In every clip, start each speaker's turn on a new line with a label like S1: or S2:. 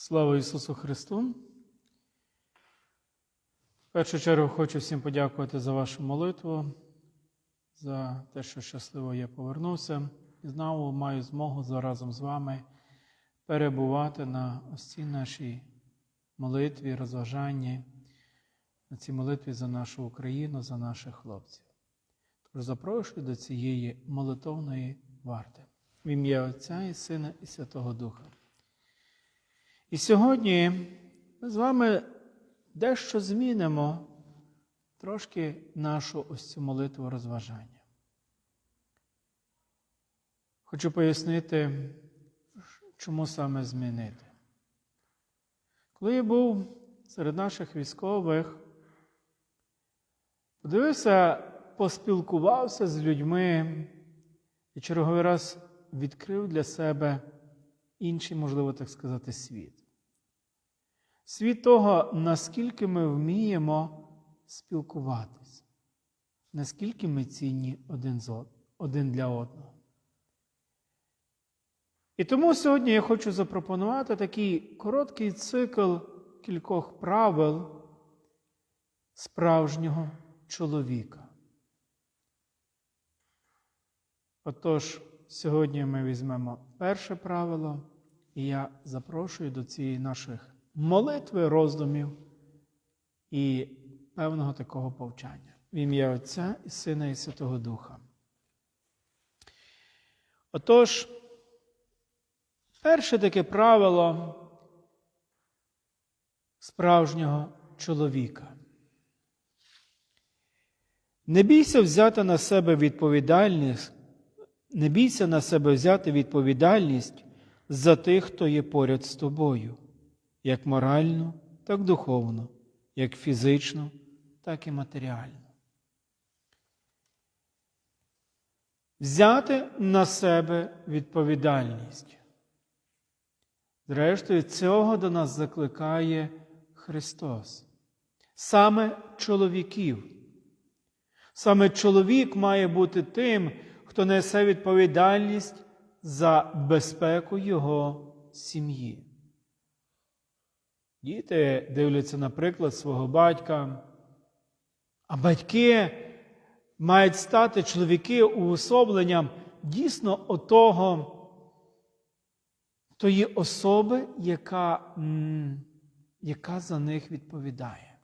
S1: Слава Ісусу Христу! В першу чергу хочу всім подякувати за вашу молитву, за те, що щасливо я повернувся і знову маю змогу разом з вами перебувати на ось цій нашій молитві, розважанні, на цій молитві за нашу Україну, за наших хлопців. Тож запрошую до цієї молитовної варти в ім'я Отця і Сина і Святого Духа. І сьогодні ми з вами дещо змінимо трошки нашу ось цю молитву розважання. Хочу пояснити, чому саме змінити. Коли я був серед наших військових, подивився, поспілкувався з людьми і черговий раз відкрив для себе інший, можливо так сказати, світ. Світ того, наскільки ми вміємо спілкуватися, наскільки ми цінні один, з од- один для одного. І тому сьогодні я хочу запропонувати такий короткий цикл кількох правил справжнього чоловіка. Отож, сьогодні ми візьмемо перше правило, і я запрошую до цієї наших молитви, роздумів і певного такого повчання. В ім'я Отця і Сина і Святого Духа. Отож, перше таке правило справжнього чоловіка. Не бійся взяти на себе відповідальність, не бійся на себе взяти відповідальність за тих, хто є поряд з тобою, як морально, так духовно, як фізично, так і матеріально. Взяти на себе відповідальність. Зрештою, цього до нас закликає Христос. Саме чоловіків. Саме чоловік має бути тим, хто несе відповідальність за безпеку його сім'ї. Діти дивляться, наприклад, свого батька, а батьки мають стати чоловіки уособленням дійсно отого, тої особи, яка, яка за них відповідає.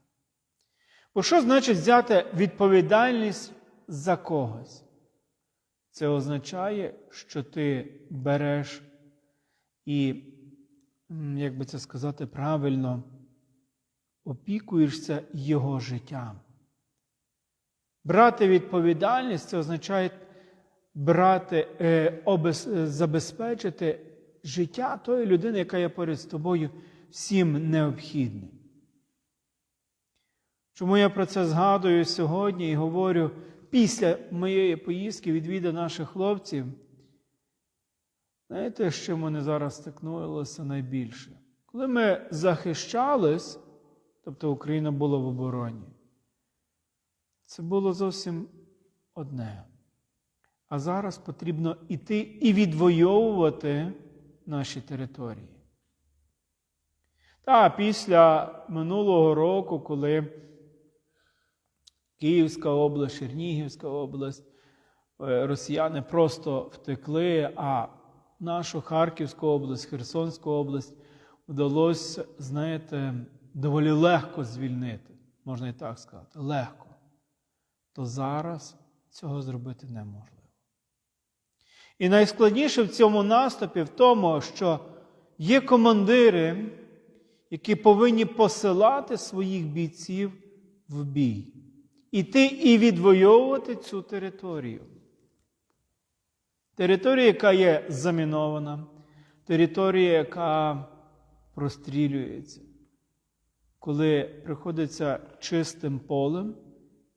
S1: Бо що значить взяти відповідальність за когось? Це означає, що ти береш і, як би це сказати правильно, опікуєшся його життям. Брати відповідальність це означає брати, е, обез, е, забезпечити життя тої людини, яка є поряд з тобою, всім необхідним. Чому я про це згадую сьогодні і говорю після моєї поїздки відвіда наших хлопців? Знаєте, з чим вони зараз стикнулися найбільше? Коли ми захищались, тобто Україна була в обороні, це було зовсім одне. А зараз потрібно іти і відвоювати наші території. Та після минулого року, коли Київська область, Чернігівська область, е, росіяни просто втекли, а нашу Харківську область, Херсонську область вдалося, знаєте, доволі легко звільнити, можна і так сказати, легко. То зараз цього зробити неможливо. І найскладніше в цьому наступі в тому, що є командири, які повинні посилати своїх бійців в бій, іти і відвоювати цю територію. Територія, яка є замінована, територія, яка прострілюється, коли приходиться чистим полем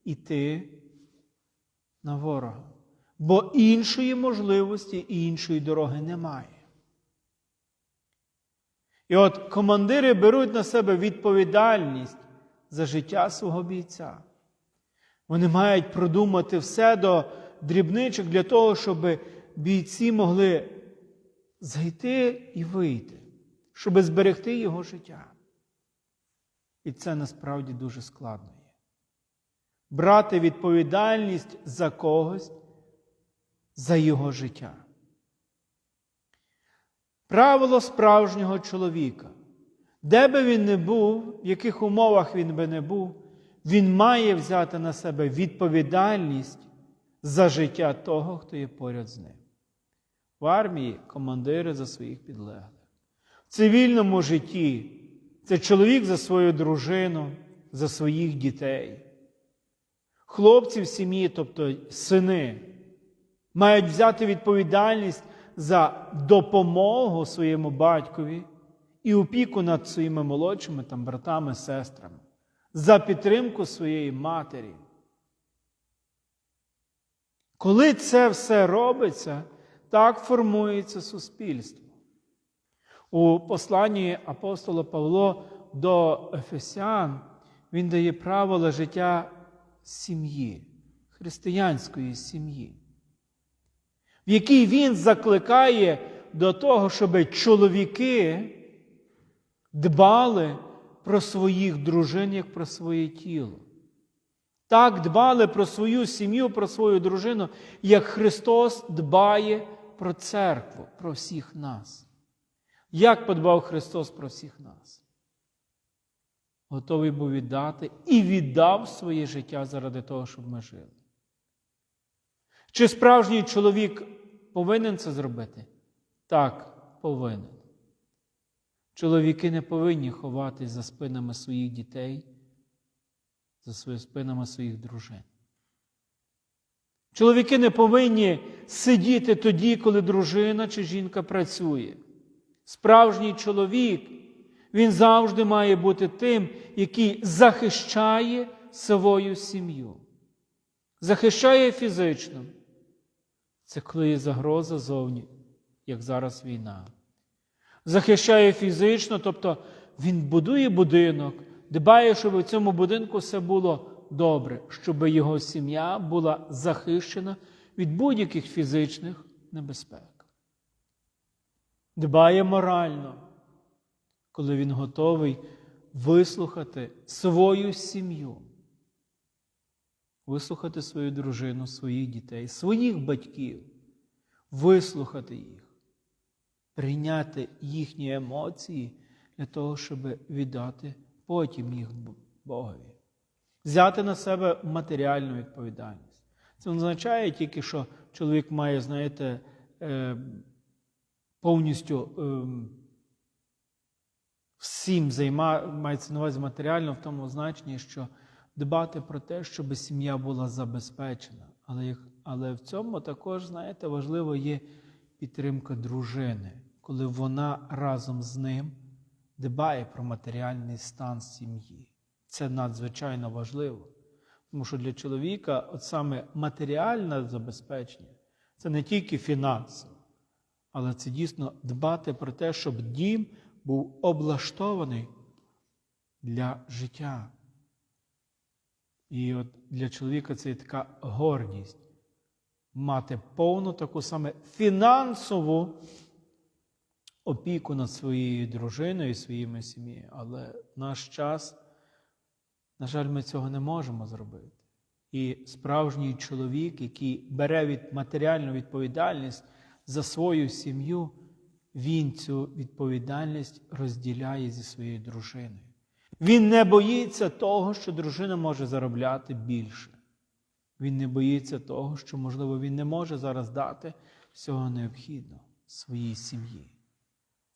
S1: іти на ворога. Бо іншої можливості і іншої дороги немає. І от командири беруть на себе відповідальність за життя свого бійця. Вони мають продумати все до дрібничок для того, щоб бійці могли зайти і вийти, щоб зберегти його життя. І це насправді дуже складно є. Брати відповідальність за когось, за його життя. Правило справжнього чоловіка. Де би він не був, в яких умовах він би не був, він має взяти на себе відповідальність за життя того, хто є поряд з ним. В армії командири за своїх підлеглих. В цивільному житті це чоловік за свою дружину, за своїх дітей. Хлопці в сім'ї, тобто сини, мають взяти відповідальність за допомогу своєму батькові і опіку над своїми молодшими там, братами, сестрами, за підтримку своєї матері. Коли це все робиться, так формується суспільство. У посланні апостола Павло до Ефесян він дає правила життя сім'ї, християнської сім'ї, в якій він закликає до того, щоб чоловіки дбали про своїх дружин, як про своє тіло. Так дбали про свою сім'ю, про свою дружину, як Христос дбає про церкву, про всіх нас. Як подбав Христос про всіх нас? Готовий був віддати і віддав своє життя заради того, щоб ми жили. Чи справжній чоловік повинен це зробити? Так, повинен. Чоловіки не повинні ховатись за спинами своїх дітей, за спинами своїх дружин. Чоловіки не повинні сидіти тоді, коли дружина чи жінка працює. Справжній чоловік, він завжди має бути тим, який захищає свою сім'ю. Захищає фізично. Це коли є загроза зовні, як зараз війна. Захищає фізично, тобто він будує будинок, дбає, щоб у цьому будинку все було добре, щоб його сім'я була захищена від будь-яких фізичних небезпек. Дбає морально, коли він готовий вислухати свою сім'ю, вислухати свою дружину, своїх дітей, своїх батьків, вислухати їх, прийняти їхні емоції для того, щоб віддати потім їх Богові. Взяти на себе матеріальну відповідальність. Це не означає тільки, що чоловік має, знаєте, е, повністю ем, всім займа, мається на увазі матеріально в тому значенні, що дбати про те, щоб сім'я була забезпечена. Але, але в цьому також, знаєте, важливо є підтримка дружини, коли вона разом з ним дбає про матеріальний стан сім'ї. Це надзвичайно важливо. Тому що для чоловіка от саме матеріальне забезпечення це не тільки фінансово, але це дійсно дбати про те, щоб дім був облаштований для життя. І от для чоловіка це є така гордість мати повну таку саме фінансову опіку над своєю дружиною своїми сім'єю. Але наш час, на жаль, ми цього не можемо зробити. І справжній чоловік, який бере від матеріальну відповідальність за свою сім'ю, він цю відповідальність розділяє зі своєю дружиною. Він не боїться того, що дружина може заробляти більше. Він не боїться того, що, можливо, він не може зараз дати всього необхідного своїй сім'ї.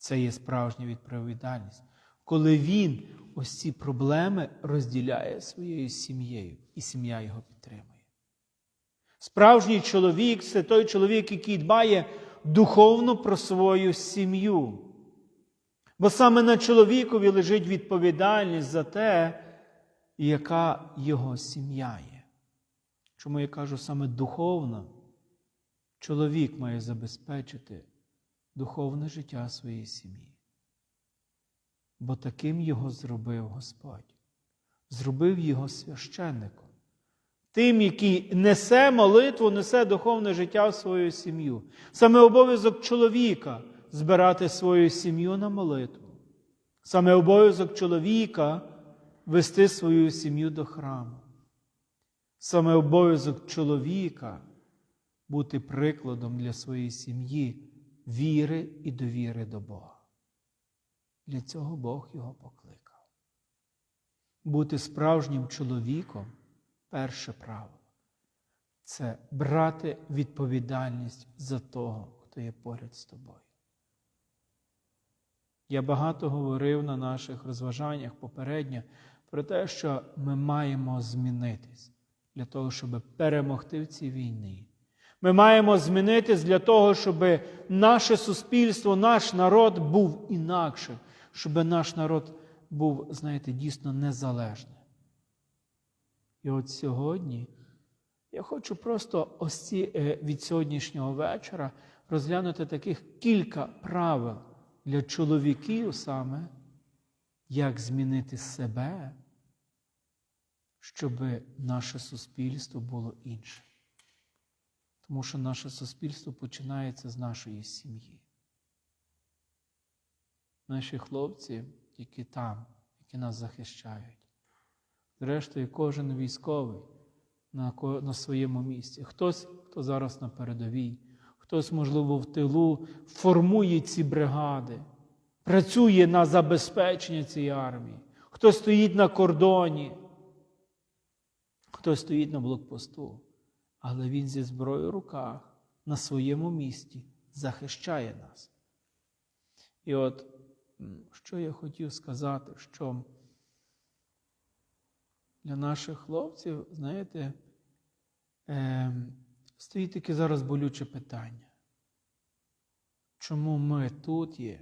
S1: Це є справжня відповідальність, коли він ось ці проблеми розділяє своєю сім'єю, і сім'я його підтримує. Справжній чоловік це той чоловік, який дбає духовно про свою сім'ю. Бо саме на чоловікові лежить відповідальність за те, яка його сім'я є. Чому я кажу саме духовно, чоловік має забезпечити духовне життя своєї сім'ї. Бо таким його зробив Господь, зробив його священником, тим, який несе молитву, несе духовне життя в свою сім'ю. Саме обов'язок чоловіка збирати свою сім'ю на молитву, Саме обов'язок чоловіка вести свою сім'ю до храму. Саме обов'язок чоловіка бути прикладом для своєї сім'ї віри і довіри до Бога. Для цього Бог його покликав. Бути справжнім чоловіком перше правило це брати відповідальність за того, хто є поряд з тобою. Я багато говорив на наших розважаннях попередньо про те, що ми маємо змінитись для того, щоб перемогти в цій війні. Ми маємо змінитись для того, щоб наше суспільство, наш народ був інакшим, щоб наш народ був, знаєте, дійсно незалежним. І от сьогодні я хочу просто ось ці, е, від сьогоднішнього вечора розглянути таких кілька правил для чоловіків саме, як змінити себе, щоб наше суспільство було інше. Тому що наше суспільство починається з нашої сім'ї. Наші хлопці, які там, які нас захищають. Зрештою, кожен військовий на, на своєму місці. Хтось, хто зараз на передовій, хтось, можливо, в тилу формує ці бригади, працює на забезпечення цієї армії, хтось стоїть на кордоні, хтось стоїть на блокпосту, але він зі зброєю в руках на своєму місці захищає нас. І от що я хотів сказати, що для наших хлопців, знаєте, е, стоїть таке зараз болюче питання. Чому ми тут є,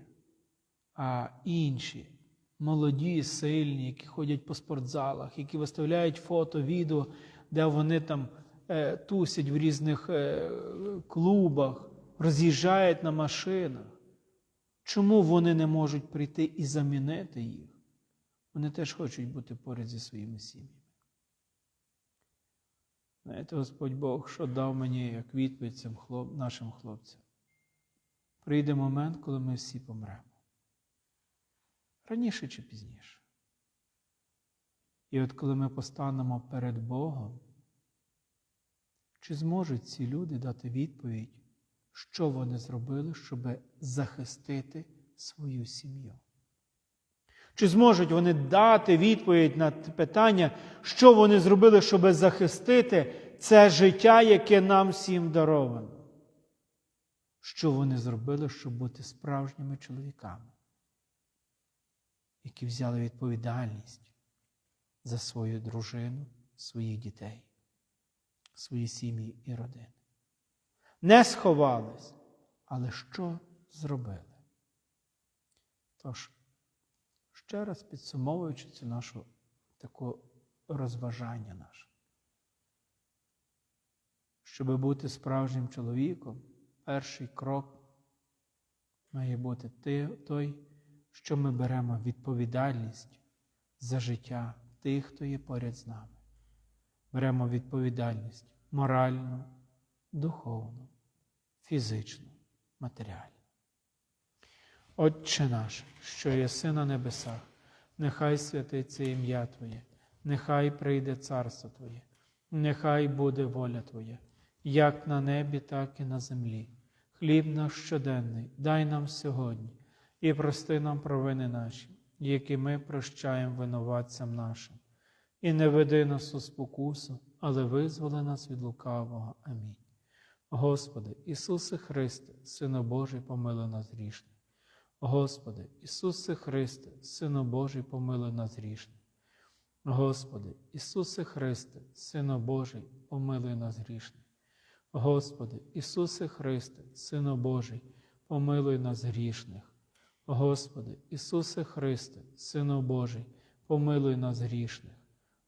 S1: а інші молоді, сильні, які ходять по спортзалах, які виставляють фото, відео, де вони там тусять в різних е, клубах, роз'їжджають на машинах. Чому вони не можуть прийти і замінити їх? Вони теж хочуть бути поряд зі своїми сім'ями. Знаєте, Господь Бог, що дав мені як відповідь цим хлоп... нашим хлопцям. Прийде момент, коли ми всі помремо. Раніше чи пізніше. І от коли ми постанемо перед Богом, чи зможуть ці люди дати відповідь, що вони зробили, щоб захистити свою сім'ю? Чи зможуть вони дати відповідь на питання, що вони зробили, щоб захистити це життя, яке нам всім даровано? Що вони зробили, щоб бути справжніми чоловіками, які взяли відповідальність за свою дружину, своїх дітей, свої сім'ї і родини? Не сховались, але що зробили? Тож, ще раз підсумовуючи цю нашу таку розважання наше. Щоб бути справжнім чоловіком, перший крок має бути той, що ми беремо відповідальність за життя тих, хто є поряд з нами. Беремо відповідальність моральну, духовну, фізичну, матеріальну. Отче наш, що єси на небесах, нехай святиться ім'я Твоє, нехай прийде царство Твоє, нехай буде воля Твоя, як на небі, так і на землі. Хліб наш щоденний, дай нам сьогодні і прости нам провини наші, які ми прощаємо винуватцям нашим. І не веди нас у спокусу, але визволи нас від лукавого. Амінь. Господи, Ісусе Христе, Сину Божий, помилуй нас грішних. Господи, Ісусе Христе, Сину Божий, помилуй нас грішних. Господи, Ісусе Христе, Сину Божий, помилуй нас грішних. Господи, Ісусе Христе, Сину Божий, помилуй нас грішних. Господи, Ісусе Христе, Сину Божий, помилуй нас грішних.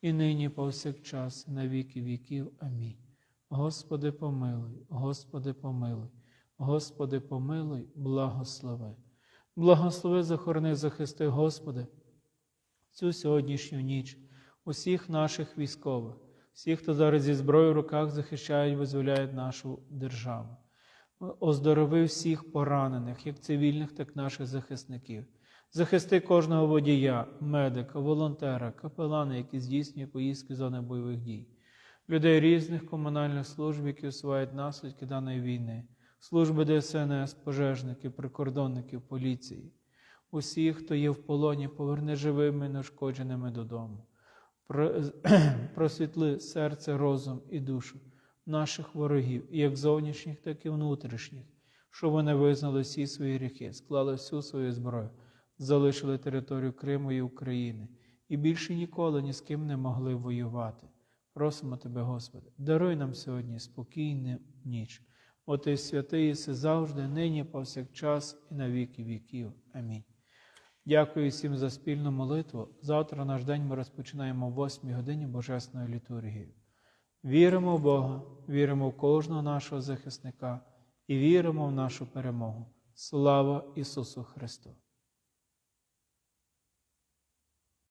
S1: і нині повсякчас, і на віки віків. Амінь. Господи, помилуй, Господи, помилуй, Господи, помилуй, благослови. Благослови, захорони, захисти, Господи, цю сьогоднішню ніч, усіх наших військових, всіх, хто зараз зі зброєю в руках захищають, визволяють нашу державу. Оздорови всіх поранених, як цивільних, так і наших захисників. Захисти кожного водія, медика, волонтера, капелана, які здійснює поїздки зони бойових дій, людей різних комунальних служб, які усувають наслідки даної війни, служби ДСНС, пожежників, прикордонників, поліції, усіх, хто є в полоні, поверни живими і неушкодженими додому. Просвітли серце, розум і душу наших ворогів, як зовнішніх, так і внутрішніх, що вони визнали всі свої гріхи, склали всю свою зброю, залишили територію Криму і України і більше ніколи ні з ким не могли воювати. Просимо Тебе, Господи, даруй нам сьогодні спокійну ніч. О Ти святий єси завжди, нині, повсякчас і на віки віків. Амінь. Дякую всім за спільну молитву. Завтра наш день ми розпочинаємо о 8 годині Божественною літургією. Віримо в Бога, віримо в кожного нашого захисника і віримо в нашу перемогу. Слава Ісусу Христу!